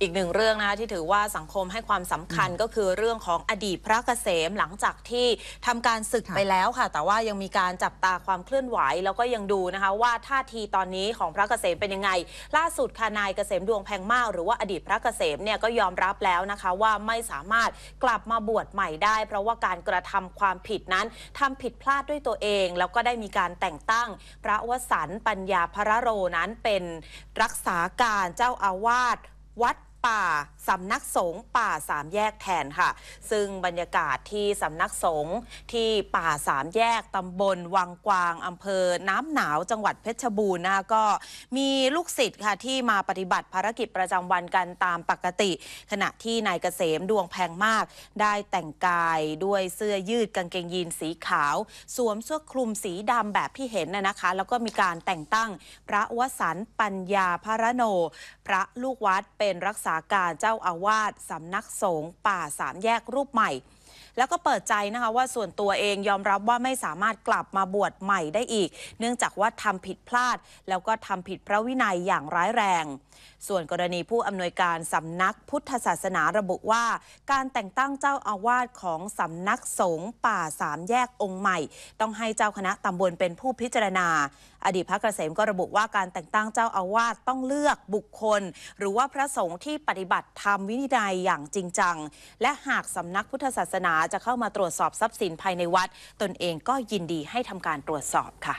อีกหนึ่งเรื่องนะคะที่ถือว่าสังคมให้ความสำคัญก็คือเรื่องของอดีตพระเกษมหลังจากที่ทำการศึกค่ะไปแล้วค่ะ แต่ว่ายังมีการจับตาความเคลื่อนไหว แล้วก็ยังดูนะคะว่าท่าทีตอนนี้ของพระเกษมเป็นยังไง ล่าสุดค่ะนายเกษมดวงแพงมากหรือว่าอดีตพระเกษมเนี่ยก็ยอมรับแล้วนะคะว่าไม่สามารถกลับมาบวชใหม่ได้ เพราะว่าการกระทำความผิดนั้นทำผิดพลาดด้วยตัวเอง แล้วก็ได้มีการแต่งตั้ง พระวสันต์ปัญญาพระโรนั้นเป็นรักษาการเจ้าอาวาสวัด ป่าสำนักสงฆ์ป่าสามแยกแทนค่ะ ซึ่งบรรยากาศที่สำนักสงฆ์ที่ป่าสามแยกตำบลวังกวางอำเภอน้ำหนาวจังหวัดเพชรบูรณ์นะก็มีลูกศิษย์ค่ะที่มาปฏิบัติภารกิจประจำวันกันตามปกติ ขณะที่นายเกษมดวงแพงมาก ได้แต่งกายด้วยเสื้อยืดกางเกงยีนสีขาว สวมเสื้อคลุมสีดำแบบที่เห็นนะนะคะ แล้วก็มีการแต่งตั้งพระวสันต์ปัญญาพระโน พระลูกวัดเป็นรักษาาการเจ้าอาวาสสำนักสงฆ์ป่าสามแยกรูปใหม่ แล้วก็เปิดใจนะคะว่าส่วนตัวเองยอมรับว่าไม่สามารถกลับมาบวชใหม่ได้อีก เนื่องจากว่าทำผิดพลาด แล้วก็ทำผิดพระวินัยอย่างร้ายแรง ส่วนกรณีผู้อำนวยการสำนักพุทธศาสนาระบุว่า การแต่งตั้งเจ้าอาวาสของสำนักสงฆ์ป่าสามแยกองค์ใหม่ ต้องให้เจ้าคณะตำบลเป็นผู้พิจารณา อดีตพระเกษมก็ระบุว่าการแต่งตั้งเจ้าอาวาสต้องเลือกบุคคล หรือว่าพระสงฆ์ที่ปฏิบัติธรรมวินัยอย่างจริงจัง และหากสำนักพุทธศาสนานาจะเข้ามาตรวจสอบทรัพย์สินภายในวัด ตนเองก็ยินดีให้ทำการตรวจสอบค่ะ